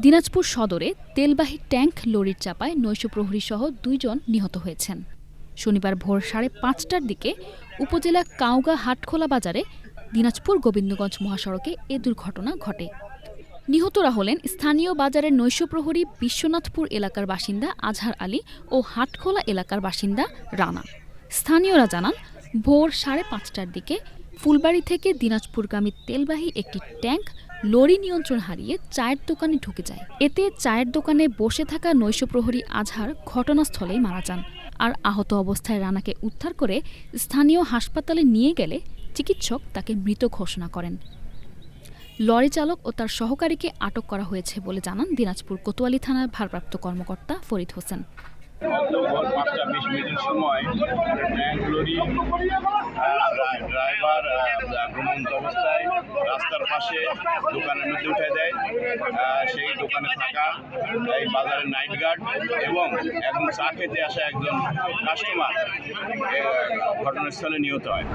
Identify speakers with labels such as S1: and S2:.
S1: দিনাজপুর সদরে তেলবাহী ট্যাঙ্ক লরির চাপায় নৈশ সহ দুইজন নিহত হয়েছেন। শনিবার ভোর সাড়ে পাঁচটার দিকে উপজেলা কাউগা হাটখোলা বাজারে দিনাজপুর গোবিন্দগঞ্জ মহাসড়কে এ দুর্ঘটনা ঘটে। নিহতরা হলেন স্থানীয় বাজারের নৈশ প্রহরী বিশ্বনাথপুর এলাকার বাসিন্দা আজহার আলী ও হাটখোলা এলাকার বাসিন্দা রানা। স্থানীয়রা জানান ভোর সাড়ে পাঁচটার দিকে ফুলবাড়ি থেকে দিনাজপুরগামী তেলবাহী একটি ট্যাঙ্ক লরি নিয়ন্ত্রণ হারিয়ে চায়ের দোকানে ঢুকে যায়। এতে চায়ের দোকানে বসে থাকা নৈশ প্রহরী আজহার ঘটনাস্থলেই মারা যান আর আহত অবস্থায় রানাকে উদ্ধার করে স্থানীয় হাসপাতালে নিয়ে গেলে চিকিৎসক তাকে মৃত ঘোষণা করেন। লরি চালক ও তার সহকারীকে আটক করা হয়েছে বলে জানান দিনাজপুর কোতোয়ালি থানার ভারপ্রাপ্ত কর্মকর্তা ফরিদ হোসেন।
S2: লরি ড্রাইভার ঘুমন্ত অবস্থায় রাস্তার পাশে দোকানের মধ্যে উঠে দেয়। সেই দোকানে থাকা এই বাজারের নাইট গার্ড এবং এখন চা খেতে আসা একজন কাস্টমার ঘটনাস্থলে নিহত হয়।